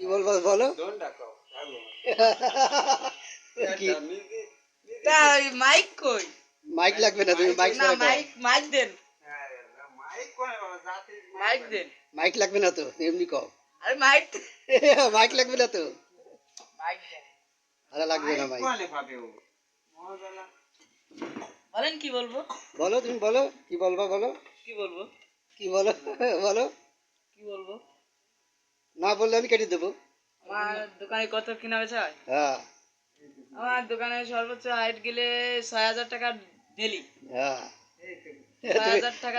কি বলব বলো? মাইক কই? মাইক লাগবে না তুমি মাইক মাইক মাইক দেন। মাইক দেন। মাইক লাগবে না তো এমনি কও। আরে মাইক মাইক লাগবে না তো। মাইক দেন। আরে লাগবে না মাইক বলেন কি বলব? বলো তুমি বলো কি বলবা বলো? কি বলব? কি বলো বলো। কি বলব? না বললে আমি কেটে দেবো। আমার দোকানে কত কিনা বেচা হয়? হ্যাঁ। আমার দোকানে সর্বোচ্চ হাইট গেলে ছয় হাজার টাকা ডেলি হ্যাঁ।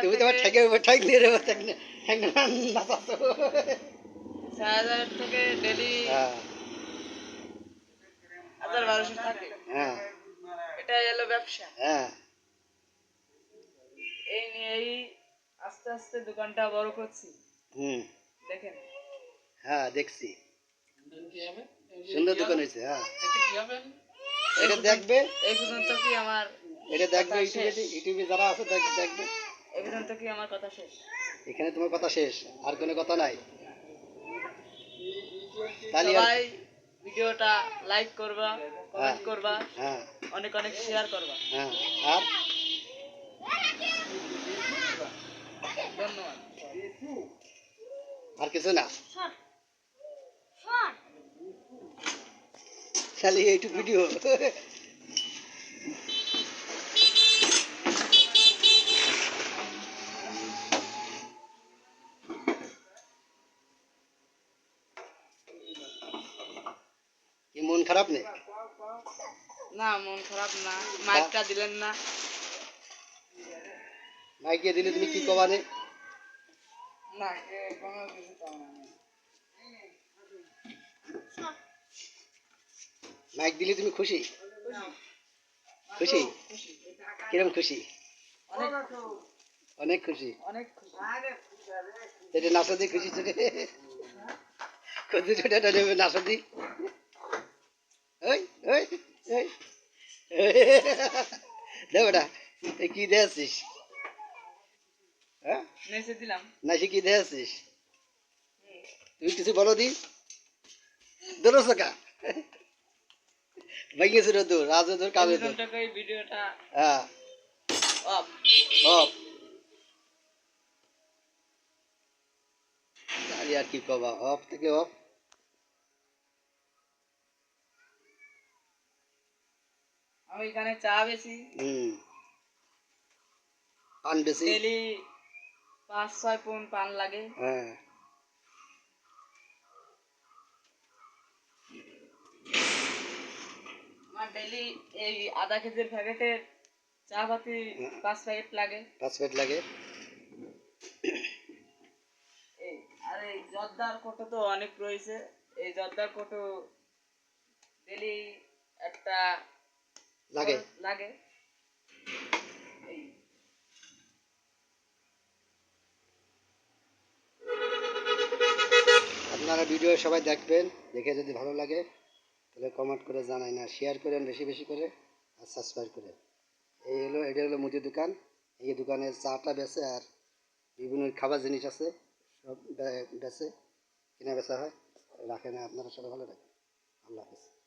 তুমি- তোমার ঠেকে। ছয় হাজার থেকে ডেলি হ্যাঁ। হাজার বারোশো থাকে। হ্যাঁ। হলো ব্যবসা। হ্যাঁ। এই নিয়েই আস্তে আস্তে দোকানটা বড় করছি। হুম। দেখেন। হ্যাঁ দেখছি। সুন্দর দোকান হয়েছে হ্যাঁ। এটা দেখবে? এই পর্যন্ত কি আমার এটা দেখবে ইউটিউবে ইউটিউবে যারা আছে দেখবে। এই পর্যন্ত কি আমার কথা শেষ? এখানে তোমার কথা শেষ আর কোনো কথা নাই। সবাই ভিডিওটা লাইক করবা কমেন্ট হ্যাঁ। করবা হ্যাঁ। অনেক অনেক শেয়ার করবা। হ্যাঁ আর ধন্যবাদ। আর কিছু না। খালি এইটুক ভিডিও মন খারাপ নেই না মন খারাপ না। মাইকটা দিলেন না। মাইকে দিলে তুমি কি কবা নে না কোনো কিছু কম না। মাইক দিলে তুমি খুশি? খুশি? কিরম খুশি? অনেক খুশি। এটা নাচা দিয়ে খুশি ছোটে খুশি ছোটে নেবে নাচা দি ওই ওই ওই। দেখ বেটা এ কি দিয়েছিস হ্যাঁ? নেচে কি দিয়েছিস তুমি কিছু বলো দি। দৌড়ো সকা। ভেঙে ছিল দূর রাজে দূর ভিডিওটা হ্যাঁ। অফ। অফ। আর কি কবা অফ থেকে অফ। আমি এখানে চা বেশি। হুম। পান বেশি। ডেলি পাঁচ ছয় পন পান লাগে। হ্যাঁ। ডেলি এই আধা কেজির প্যাকেটের চা পাতি পাঁচ প্যাকেট লাগে। পাঁচ মিনিট লাগে। এই আর এই জর্দার কোটো তো অনেক রয়েছে। এই জর্দার কোটো ডেলি একটা লাগে। লাগে। আপনারা ভিডিও সবাই দেখবেন দেখে যদি ভালো লাগে। তাহলে কমেন্ট করে জানাই না শেয়ার করেন বেশি বেশি করে আর সাবস্ক্রাইব করে এই হলো এটা হলো মুদির দোকান। এই দোকানে চাটা বেচে আর বিভিন্ন খাবার জিনিস আছে, সব বেচে কিনে বেচা হয়। রাখেন, আপনারা সবাই ভালো রাখেন আল্লাহ হাফিজ।